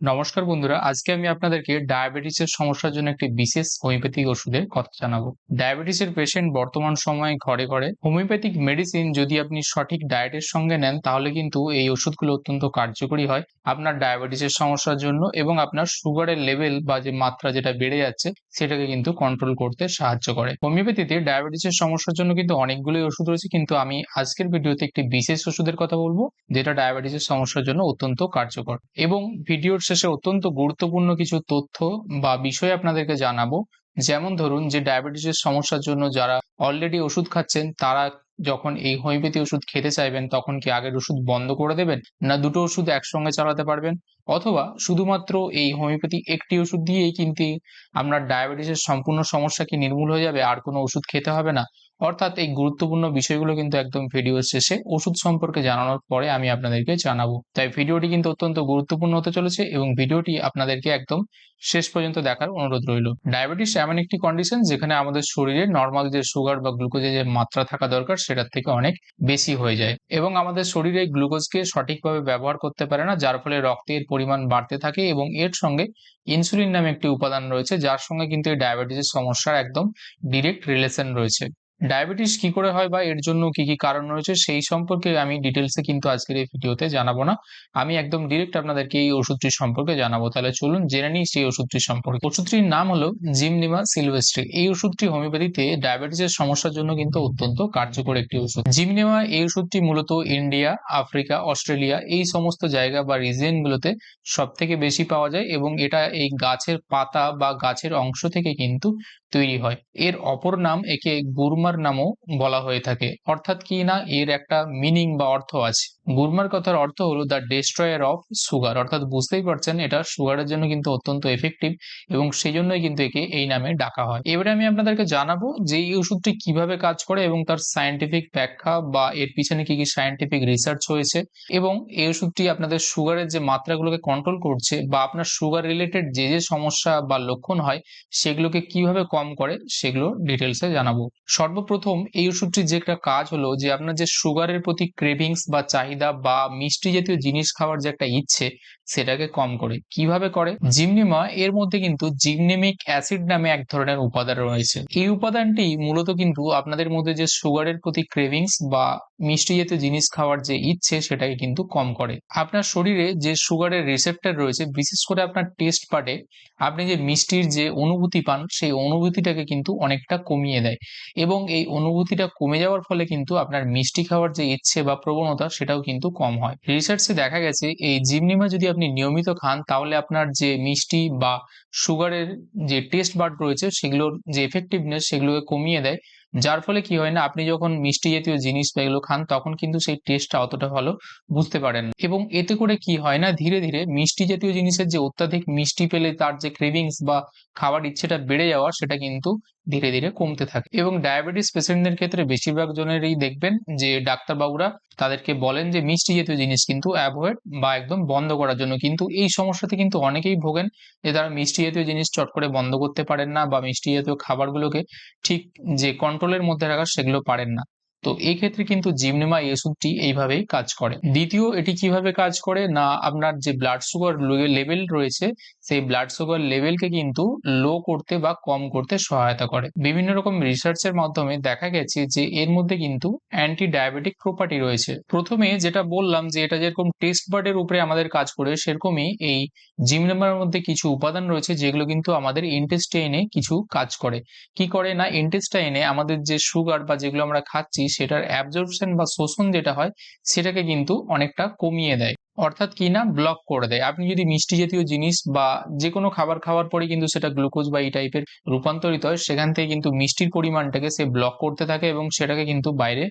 নমস্কার বন্ধুরা, আজকে আমি আপনাদেরকে ডায়াবেটিসের সমস্যার জন্য একটি বিশেষ হোমিওপ্যাথিক ওষুধের কথা জানাব। ডায়াবেটিসের পেশেন্ট বর্তমান সময়ে ঘরে ঘরে। হোমিওপ্যাথিক মেডিসিন যদি আপনি সঠিক ডায়েটের সঙ্গে নেন, তাহলে কিন্তু এই ওষুধগুলো অত্যন্ত কার্যকরী হয় আপনার ডায়াবেটিসের সমস্যার জন্য এবং আপনার সুগারের লেভেল বা যে মাত্রা যেটা বেড়ে যাচ্ছে, সেটাকে কিন্তু কন্ট্রোল করতে সাহায্য করে। হোমিওপ্যাথিতে ডায়াবেটিসের সমস্যার জন্য কিন্তু অনেকগুলোই ওষুধ রয়েছে, কিন্তু আমি আজকের ভিডিওতে একটি বিশেষ ওষুধের কথা বলব, যেটা ডায়াবেটিসের সমস্যার জন্য অত্যন্ত কার্যকর। এবং ভিডিওর শেষে অত্যন্ত গুরুত্বপূর্ণ কিছু তথ্য বা বিষয় আপনাদেরকে জানাব। যেমন ধরুন যে ডায়াবেটিসের সমস্যার জন্য যারা অলরেডি ওষুধ খাচ্ছেন, তারা যখন এই হোমিওপ্যাথি ওষুধ খেতে চাইবেন, তখন কি আগের ওষুধ বন্ধ করে দেবেন? না দুটো ওষুধ একসঙ্গে চালাতে পারবেন? অথবা শুধুমাত্র এই হোমিওপ্যাথি একটি ওষুধ দিয়েই কিন্তু আপনার ডায়াবেটিসের সম্পূর্ণ সমস্যা কি নির্মূল হয়ে যাবে? আর কোনো ওষুধ খেতে হবে না? অর্থাৎ এই গুরুত্বপূর্ণ বিষয়গুলো কিন্তু একদম ভিডিওর শেষে ওষুধ সম্পর্কে জানানোর পরে আমি আপনাদেরকে জানাব। তাই ভিডিওটি কিন্তু অত্যন্ত গুরুত্বপূর্ণ হতে চলেছে এবং ভিডিওটি আপনাদেরকে একদম শেষ পর্যন্ত দেখার অনুরোধ রইল। ডায়াবেটিস এমন একটি কন্ডিশন যেখানে আমাদের শরীরে নর্মাল যে সুগার বা গ্লুকোজের যে মাত্রা থাকা দরকার সেটার থেকে অনেক বেশি হয়ে যায় এবং আমাদের শরীরে গ্লুকোজকে সঠিকভাবে ব্যবহার করতে পারে না, যার ফলে রক্তের পরিমাণ বাড়তে থাকে এবং এর সঙ্গে ইনসুলিন নামে একটি উপাদান রয়েছে, যার সঙ্গে কিন্তু এই ডায়াবেটিসের সমস্যার একদম ডিরেক্ট রিলেশন রয়েছে। ডায়াবেটিস কি করে হয় বা এর জন্য কি কি কারণ রয়েছে, সেই সম্পর্কে আমি ডিটেলসে কিন্তু আজকের এই ভিডিওতে জানাব না। আমি একদম ডিরেক্ট আপনাদেরকে এই ওষুধটির সম্পর্কে জানাব। তাহলে চলুন জেনে নিই সেই ওষুধটির সম্পর্কে। ওষুধটির নাম হলো জিমনিমা সিলভেস্ট্রি এই ওষুধটি হোমিওপ্যাথিতে ডায়াবেটিসের সমস্যার জন্য কিন্তু অত্যন্ত কার্যকর একটি ওষুধ। জিমনিমা এই ওষুধটি মূলত ইন্ডিয়া, আফ্রিকা, অস্ট্রেলিয়া এই সমস্ত জায়গা বা রিজিয়ন গুলোতে সব থেকে বেশি পাওয়া যায় এবং এটা এই গাছের পাতা বা গাছের অংশ থেকে কিন্তু তৈরি হয়। এর অপর নাম একে গুরমার নামও বলা হয়ে থাকে। অর্থাৎ কি না এর একটা মিনিং বা অর্থ আছে। গুরমার কথার অর্থ হলো দ্য ডেস্ট্রয়ার অফ সুগার অর্থাৎ বুঝতেই পারছেন, এটা সুগারের জন্য কিন্তু অত্যন্ত এফেক্টিভ এবং সেই জন্যই কিন্তু একে এই নামে ডাকা হয়। এবারে আমি আপনাদেরকে জানাব যে এই ওষুধটি কীভাবে কাজ করে এবং তার সায়েন্টিফিক ব্যাখ্যা বা এর পিছনে কি কি সায়েন্টিফিক রিসার্চ হয়েছে এবং এই ওষুধটি আপনাদের সুগারের যে মাত্রাগুলোকে কন্ট্রোল করছে বা আপনার সুগার রিলেটেড যে যে সমস্যা বা লক্ষণ হয় সেগুলোকে কীভাবে কম করে সেগুলো ডিটেলসে জানাব। সর্বপ্রথম এই ওষুধটির যে একটা কাজ হলো যে আপনার যে সুগারের প্রতি ক্রেভিংস বা চাহিদা বা মিষ্টি জাতীয় জিনিস খাওয়ার যে একটা ইচ্ছে, সেটাকে কম করে। কীভাবে করে? জিমনিমা এর মধ্যে কিন্তু জিমনেমিক অ্যাসিড নামে এক ধরনের উপাদান রয়েছে। এই উপাদানটি মূলত কিন্তু আপনাদের মধ্যে যে সুগারের প্রতি ক্রেভিংস বা মিষ্টি জাতীয় জিনিস খাওয়ার যে ইচ্ছে, সেটাকে কিন্তু কম করে। আপনার শরীরে যে সুগারের রিসেপ্টার রয়েছে, বিশেষ করে আপনার টেস্ট পার্টে, আপনি যে মিষ্টির যে অনুভূতি পান, সেই অনুভূতিটাকে কিন্তু অনেকটা কমিয়ে দেয়। এবং এই অনুভূতিটা কমে যাওয়ার ফলে কিন্তু আপনার মিষ্টি খাওয়ার যে ইচ্ছে বা প্রবণতা, সেটাও কিন্তু কম হয়। রিসার্চে দেখা গেছে, এই জিমনিমা যদি আপনি নিয়মিত খান, তাহলে আপনার যে মিষ্টি বা সুগারের যে টেস্ট বার্ড রয়েছে, সেগুলোর যে এফেক্টিভনেস সেগুলোকে কমিয়ে দেয়। যার ফলে কি হয় না, আপনি যখন মিষ্টি জাতীয় জিনিস বা এগুলো খান, তখন কিন্তু সেই টেস্টটা অতটা ভালো বুঝতে পারেন। এবং এতে করে কি হয় না, ধীরে ধীরে মিষ্টি জাতীয় জিনিসের যে অত্যাধিক মিষ্টি পেলে তার যে ক্রেভিংস বা খাবার ইচ্ছেটা বেড়ে যাওয়া সেটা কিন্তু ধীরে ধীরে কমতে থাকে। এবং ডায়াবেটিস পেশেন্টদের ক্ষেত্রে বেশিরভাগ জনেরই দেখবেন যে ডাক্তারবাবুরা তাদেরকে বলেন যে মিষ্টি জাতীয় জিনিস কিন্তু অ্যাভয়েড বা একদম বন্ধ করার জন্য। কিন্তু এই সমস্যাতে কিন্তু অনেকেই ভোগেন যে তারা মিষ্টি জাতীয় জিনিস চট করে বন্ধ করতে পারেন না বা মিষ্টি জাতীয় খাবারগুলোকে ঠিক যে কন্ট্রোলের মধ্যে রাখা সেগুলো পারেন না। তো এই ক্ষেত্রে কিন্তু জিমনেমা এই ওষুধটি এইভাবেই কাজ করে। দ্বিতীয়, এটি কীভাবে কাজ করে? না, আপনার যে ব্লাড সুগার লেভেল রয়েছে সেই ব্লাড সুগার লেভেলকে কিন্তু লো করতে বা কম করতে সহায়তা করে। বিভিন্ন রকম রিসার্চের মাধ্যমে দেখা গেছে যে এর মধ্যে কিন্তু অ্যান্টি ডায়াবেটিক প্রপার্টি রয়েছে। প্রথমে যেটা বললাম যে এটা যেরকম টেস্ট বার্ডের উপরে আমাদের কাজ করে, সেরকমই এই জিমনেমার মধ্যে কিছু উপাদান রয়েছে যেগুলো কিন্তু আমাদের ইন্টেস্টাইনে কিছু কাজ করে। কি করে না ইন্টেস্টাইনে আমাদের যে সুগার বা যেগুলো আমরা খাচ্ছি, সেটার অ্যাবজর্পশন বা শোষণ যেটা হয়, সেটাকে কিন্তু অনেকটা কমিয়ে দেয়। অর্থাৎ কি না ব্লক করে দেয়। আপনি যদি মিষ্টি জাতীয় জিনিস বা যে কোনো খাবার খাওয়ার পরে কিন্তু সেটা গ্লুকোজ বা এই টাইপের রূপান্তরিত হয়, সেখান থেকে কিন্তু মিষ্টির পরিমাণটাকে সে ব্লক করতে থাকে এবং সেটাকে কিন্তু বাইরে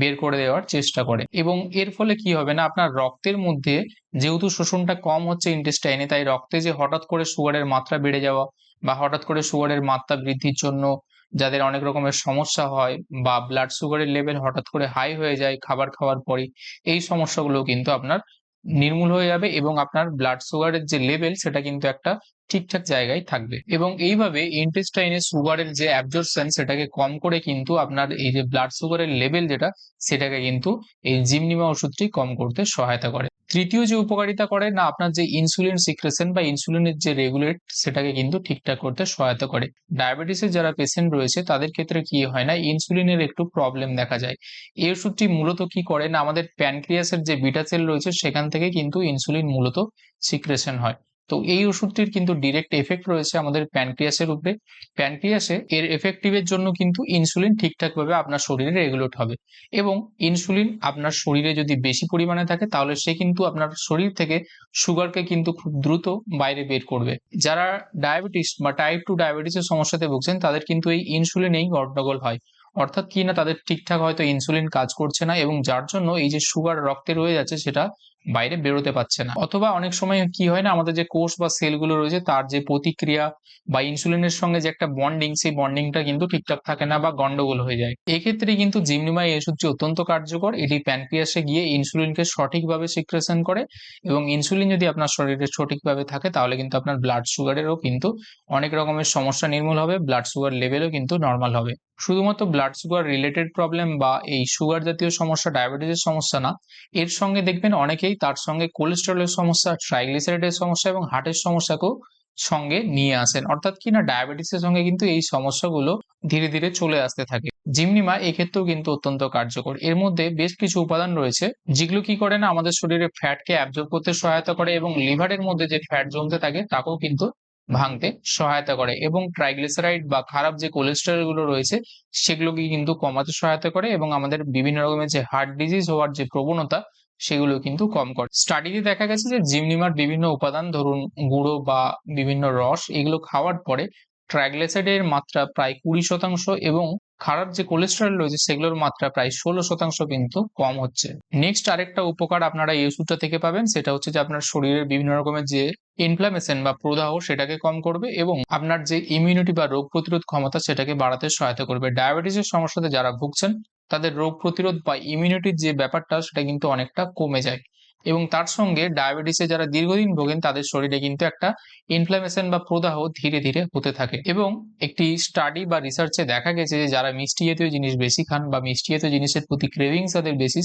বের করে দেওয়ার চেষ্টা করে। এবং এর ফলে কি হবে না, আপনার রক্তের মধ্যে যেহেতু শোষণটা কম হচ্ছে ইন্টেস্টাইনে তাই রক্তে যে হঠাৎ করে সুগারের মাত্রা বেড়ে যাওয়া বা হঠাৎ করে সুগারের মাত্রা বৃদ্ধির জন্য যাদের অনেক রকমের সমস্যা হয় বা ব্লাড সুগারের লেভেল হঠাৎ করে হাই হয়ে যায় খাবার খাওয়ার পরে এই সমস্যাগুলো কিন্তু আপনার নির্মূল হয়ে যাবে এবং আপনার ব্লাড সুগারের যে লেভেল সেটা কিন্তু একটা ঠিকঠাক জায়গায় থাকবে। এবং এইভাবে ইন্টেস্টাইনে সুগারের যে অ্যাবজর্পশন সেটাকে কম করে কিন্তু আপনার এই যে ব্লাড সুগারের লেভেল যেটা, সেটাকে কিন্তু এই জিমনিমা ওষুধটি কম করতে সহায়তা করে। তৃতীয় যে উপকারিতা করে, না, আপনার যে ইনসুলিন সিক্রেশন বা ইনসুলিনের যে রেগুলেট সেটাকে কিন্তু ঠিকঠাক করতে সহায়তা করে। ডায়াবেটিসের যারা পেশেন্ট রয়েছে, তাদের ক্ষেত্রে কি হয় না ইনসুলিনের একটু প্রবলেম দেখা যায়। এই ওষুধটি মূলত কি করে না, আমাদের প্যানক্রিয়াসের যে বিটা সেল রয়েছে, সেখান থেকে কিন্তু ইনসুলিন মূলত সিক্রেশন হয়। তো এই ওষুধটির কিন্তু ডিরেক্ট এফেক্ট রয়েছে আমাদের প্যানক্রিয়াসের উপরে। প্যানক্রিয়াসে এর এফেক্টিভের জন্য কিন্তু ইনসুলিন ঠিকঠাকভাবে আপনার শরীরে রেগুলেট হবে এবং ইনসুলিন আপনার শরীরে যদি বেশি পরিমাণে থাকে তাহলে সে কিন্তু আপনার শরীর থেকে সুগারকে কিন্তু খুব দ্রুত বাইরে বের করবে। যারা ডায়াবেটিস বা টাইপ টু ডায়াবেটিসের সমস্যাতে ভুগছেন তাদের কিন্তু এই ইনসুলিনেই গন্ডগোল হয়। অর্থাৎ কি না তাদের ঠিকঠাক হয়তো ইনসুলিন কাজ করছে না এবং যার জন্য এই যে সুগার রক্তে রয়ে যাচ্ছে সেটা বাইরে বেরোতে পারছে না। অথবা অনেক সময় কি হয় না, আমাদের যে কোষ বা সেলগুলো রয়েছে, তার যে প্রতিক্রিয়া বা ইনসুলিনের সঙ্গে যে একটা বন্ডিং সেই বন্ডিংটা কিন্তু ঠিকঠাক থাকে না বা গন্ডগোল হয়ে যায়। এক্ষেত্রে কিন্তু জিমনিমাই এই ওষুধটি অত্যন্ত কার্যকর। এটি প্যানক্রিয়াসে গিয়ে ইনসুলিনকে সঠিকভাবে সিক্রেশন করে এবং ইনসুলিন যদি আপনার শরীরে সঠিকভাবে থাকে, তাহলে কিন্তু আপনার ব্লাড সুগারেরও কিন্তু অনেক রকমের সমস্যা নির্মূল হবে ব্লাড সুগার লেভেলও কিন্তু নর্মাল হবে। শুধুমাত্র ব্লাড সুগার রিলেটেড প্রবলেম বা এই সুগার জাতীয় সমস্যা ডায়াবেটিসের সমস্যা না, এর সঙ্গে দেখবেন অনেকেই তার সঙ্গে কোলেস্টেরলের সমস্যা ট্রাইগ্লিসারাইডের সমস্যা এবং হার্টের সমস্যাকেও সঙ্গে নিয়ে আসেন। অর্থাৎ কি না ডায়াবেটিসের সঙ্গে কিন্তু এই সমস্যাগুলো ধীরে ধীরে চলে আসতে থাকে। জিমনিমা এক্ষেত্রেও কিন্তু অত্যন্ত কার্যকর। এর মধ্যে বেশ কিছু উপাদান রয়েছে, যেগুলো কি করে না, আমাদের শরীরে ফ্যাটকে অ্যাবজর্ব করতে সহায়তা করে এবং লিভারের মধ্যে যে ফ্যাট জমতে থাকে, তাকেও কিন্তু ভাঙতে সহায়তা করে এবং ট্রাইগ্লিসারাইড বা খারাপ যে কোলেস্টেরলগুলো রয়েছে, সেগুলোকে কিন্তু কমাতে সহায়তা করে এবং আমাদের বিভিন্ন রকমের যে হার্ট ডিজিজ হওয়ার যে প্রবণতা সেগুলো কিন্তু কম করে। স্টাডিতে দেখা গেছে যে জিমনিমার বিভিন্ন উপাদান, ধরুন গুঁড়ো বা বিভিন্ন রস, এগুলো খাওয়ার পরে ট্রাইগ্লিসারাইডের মাত্রা প্রায় কুড়ি শতাংশ এবং খারাপ যে কোলেস্টেরল রয়েছে সেগুলোর মাত্রা প্রায় ষোলো শতাংশ কিন্তু কম হচ্ছে। নেক্সট আরেকটা উপকার আপনারা এই ওষুধটা থেকে পাবেন, সেটা হচ্ছে যে আপনার শরীরের বিভিন্ন রকমের যে ইনফ্লামেশন বা প্রদাহ, সেটাকে কম করবে এবং আপনার যে ইমিউনিটি বা রোগ প্রতিরোধ ক্ষমতা, সেটাকে বাড়াতে সহায়তা করবে। ডায়াবেটিসের সমস্যাতে যারা ভুগছেন তাদের রোগ প্রতিরোধ বা ইমিউনিটির যে ব্যাপারটা, সেটা কিন্তু অনেকটা কমে যায়। এবং তার সঙ্গে ডায়াবেটিসে যারা দীর্ঘদিন ভোগেন, তাদের শরীরে কিন্তু একটা ইনফ্লামেশন বা প্রদাহ ধীরে ধীরে হতে থাকে। এবং একটি স্টাডি বা রিসার্চে দেখা গেছে যে, যারা মিষ্টি জাতীয় জিনিস বেশি খান বা মিষ্টি জাতীয় জিনিসের প্রতি ক্রেভিংস তাদের বেশি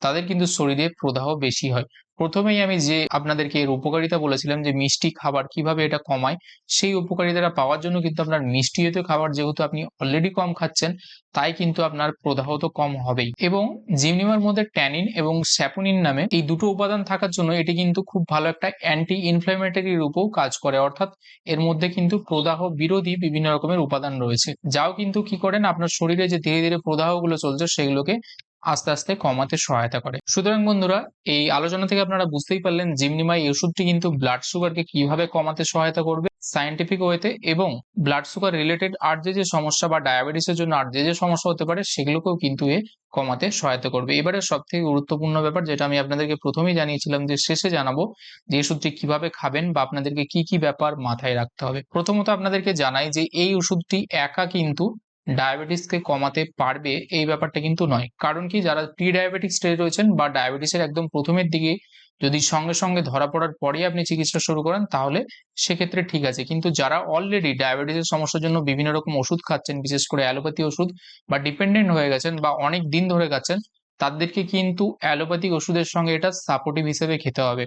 তাদের কিন্তু শরীরে প্রদাহ বেশি হয়। প্রথমেই আমি যে আপনাদেরকে এর উপকারিতা বলেছিলাম যে মিষ্টি খাবার কীভাবে এটা কমায়, সেই উপকারিতাটা পাওয়ার জন্য কিন্তু আপনার মিষ্টি জাতীয় খাবার যেহেতু আপনি অলরেডি কম খাচ্ছেন, তাই কিন্তু আপনার প্রদাহ তো কম হবেই। এবং জিমনিমার মধ্যে ট্যানিন এবং স্যাপোনিন নামে এই দুটো উপাদান থাকার জন্য এটি কিন্তু খুব ভালো একটা অ্যান্টি ইনফ্ল্যামেটরি রূপেও কাজ করে। অর্থাৎ এর মধ্যে কিন্তু প্রদাহ বিরোধী বিভিন্ন রকমের উপাদান রয়েছে। যাও কিন্তু কি করেন, আপনার শরীরে যে ধীরে ধীরে প্রদাহগুলো চলছে, সেগুলোকে আস্তে আস্তে কমাতে সহায়তা করে। সুতরাং বন্ধুরা, এই আলোচনা থেকে আপনারা বুঝতেই পারলেন জিমনিমা এই ওষুধটি কিন্তু ব্লাড সুগারকে কীভাবে কমাতে সহায়তা করবে সায়েন্টিফিক ওয়েতে এবং ব্লাড সুগার রিলেটেড আর যে যে সমস্যা বা ডায়াবেটিসের জন্য আর যে যে সমস্যা হতে পারে সেগুলোকেও কিন্তু এ কমাতে সহায়তা করবে। এবারে সব থেকে গুরুত্বপূর্ণ ব্যাপার যেটা আমি আপনাদেরকে প্রথমেই জানিয়েছিলাম যে শেষে জানাব যে ওষুধটি কীভাবে খাবেন বা আপনাদেরকে কি কি ব্যাপার মাথায় রাখতে হবে। প্রথমত আপনাদেরকে জানাই যে এই ওষুধটি একা কিন্তু ডায়াবেটিসকে কমাতে পারবে এই ব্যাপারটা কিন্তু নয়। কারণ কি? যারা প্রি ডায়াবেটিক স্টেজ রয়েছেন বা ডায়াবেটিসের একদম প্রথমের দিকে যদি সঙ্গে সঙ্গে ধরা পড়ার পরেই আপনি চিকিৎসা শুরু করেন, তাহলে সেক্ষেত্রে ঠিক আছে। কিন্তু যারা অলরেডি ডায়াবেটিসের সমস্যার জন্য বিভিন্ন রকম ওষুধ খাচ্ছেন, বিশেষ করে অ্যালোপ্যাথি ওষুধ বা ডিপেন্ডেন্ট হয়ে গেছেন বা অনেক দিন ধরে খাচ্ছেন তাদেরকে কিন্তু অ্যালোপ্যাথিক ওষুধের সঙ্গে এটা সাপোর্টিভ হিসেবে খেতে হবে।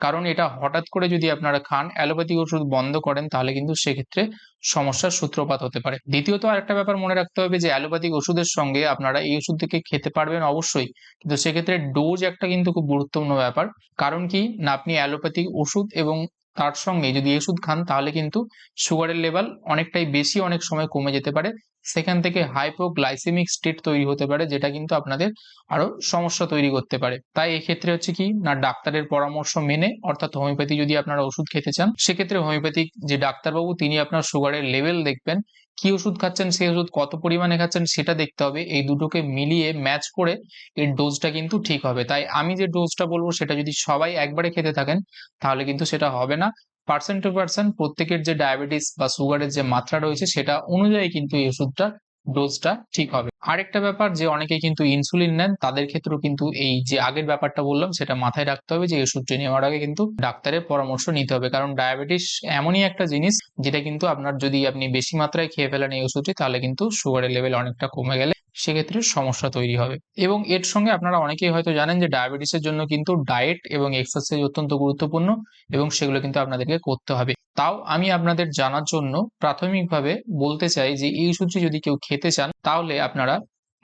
কারণ এটা হঠাৎ করে যদি আপনারা খান, অ্যালোপ্যাথিক ওষুধ বন্ধ করেন, তাহলে কিন্তু সেক্ষেত্রে সমস্যার সূত্রপাত হতে পারে। দ্বিতীয়ত আরেকটা ব্যাপার মনে রাখতে হবে যে, অ্যালোপ্যাথিক ওষুধের সঙ্গে আপনারা এই ওষুধ থেকে খেতে পারবেন অবশ্যই। কিন্তু সেক্ষেত্রে ডোজ একটা কিন্তু খুব গুরুত্বপূর্ণ ব্যাপার। কারণ কি? না, আপনি অ্যালোপ্যাথিক ওষুধ এবং তার সঙ্গে যদি ওষুধ খান, তাহলে কিন্তু সুগারের লেভেল অনেকটাই বেশি অনেক সময় কমে যেতে পারে। সেখান থেকে হাইপোগ্লাইসেমিক স্টেট তৈরি হতে পারে, যেটা কিন্তু আপনাদের আরও সমস্যা তৈরি করতে পারে। তাই এক্ষেত্রে হচ্ছে কি না, ডাক্তারের পরামর্শ মেনে, অর্থাৎ হোমিওপ্যাথি যদি আপনারা ওষুধ খেতে চান, সেক্ষেত্রে হোমিওপ্যাথিক যে ডাক্তারবাবু, তিনি আপনার সুগারের লেভেল দেখবেন, কি ওষুধ খাচ্ছেন, সেই ওষুধ কত পরিমাণে খাচ্ছেন, সেটা দেখতে হবে। এই দুটোকে মিলিয়ে ম্যাচ করে এর ডোজটা কিন্তু ঠিক হবে। তাই আমি যে ডোজটা বলব, সেটা যদি সবাই একবারে খেতে থাকেন, তাহলে কিন্তু সেটা হবে না। পার্সেন্ট টু পার্সেন্ট প্রত্যেকের যে ডায়াবেটিস বা সুগারের যে মাত্রা রয়েছে, সেটা অনুযায়ী কিন্তু এই ওষুধটা ডোজটা ঠিক হবে। আরেকটা ব্যাপার, যে অনেকে কিন্তু ইনসুলিন নেন, তাদের ক্ষেত্রেও কিন্তু এই যে আগের ব্যাপারটা বললাম, সেটা মাথায় রাখতে হবে যে ওষুধটি নেওয়ার আগে কিন্তু ডাক্তারের পরামর্শ নিতে হবে। কারণ ডায়াবেটিস এমনই একটা জিনিস, যেটা কিন্তু আপনার যদি আপনি বেশি মাত্রায় খেয়ে ফেলেন এই ওষুধটি, তাহলে কিন্তু সুগারের লেভেল অনেকটা কমে গেলে সেক্ষেত্রে সমস্যা তৈরি হবে। এবং এর সঙ্গে আপনারা অনেকেই হয়তো জানেন যে ডায়াবেটিসের জন্য কিন্তু ডায়েট এবং এক্সারসাইজ অত্যন্ত গুরুত্বপূর্ণ এবং সেগুলো কিন্তু আপনাদেরকে করতে হবে। তাও আমি আপনাদের জানার জন্য প্রাথমিকভাবে বলতে চাই যে এই ওষুধটি যদি কেউ খেতে চান, তাহলে আপনারা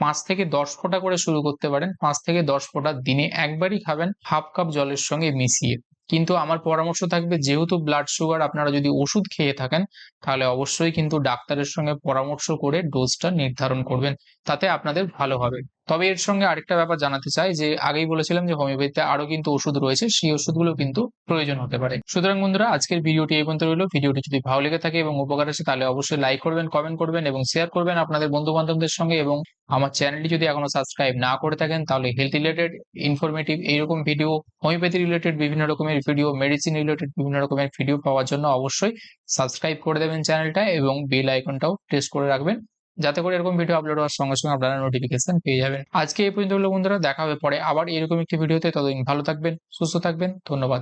পাঁচ থেকে দশ ফোঁটা করে শুরু করতে পারেন। পাঁচ থেকে দশ ফোঁটা দিনে একবারই খাবেন। হাফ কাপ জলের সঙ্গে মিশিয়ে। কিন্তু আমার পরামর্শ থাকবে যেহেতু ব্লাড সুগার আপনারা যদি ওষুধ খেয়ে থাকেন, তাহলে অবশ্যই কিন্তু ডাক্তারের সঙ্গে পরামর্শ করে ডোজটা নির্ধারণ করবেন। তাতে আপনাদের ভালো হবে। তবে এর সঙ্গে আরেকটা ব্যাপার জানাতে চাই যে, আগেই বলেছিলাম যে, হোমিওপ্যাথিতে আরও কিন্তু ওষুধ রয়েছে, সেই ওষুধগুলো কিন্তু প্রয়োজন হতে পারে। সুতরাং বন্ধুরা, আজকের ভিডিওটি এই পর্যন্ত রইল। ভিডিওটি যদি ভালো লেগে থাকে এবং উপকার আসে, তাহলে অবশ্যই লাইক করবেন কমেন্ট করবেন এবং শেয়ার করবেন আপনাদের বন্ধু বান্ধবদের সঙ্গে এবং আমার চ্যানেলটি যদি এখনও সাবস্ক্রাইব না করে থাকেন, তাহলে হেলথ রিলেটেড ইনফরমেটিভ এইরকম ভিডিও হোমিওপ্যাথি রিলেটেড বিভিন্ন রকমের ভিডিও মেডিসিন রিলেটেড বিভিন্ন রকমের ভিডিও পাওয়ার জন্য অবশ্যই সাবস্ক্রাইব করে দেবেন চ্যানেলটা এবং বেল আইকনটাও প্রেস করে রাখবেন। যাতে করে এরকম ভিডিও আপলোড হওয়ার সঙ্গে সঙ্গে আপনারা নোটিফিকেশন পেয়ে যাবেন। আজকে এই পর্যন্ত বন্ধুরা, দেখা হবে পরে আবার এরকম একটি ভিডিওতে ততদিন ভালো থাকবেন, সুস্থ থাকবেন, ধন্যবাদ।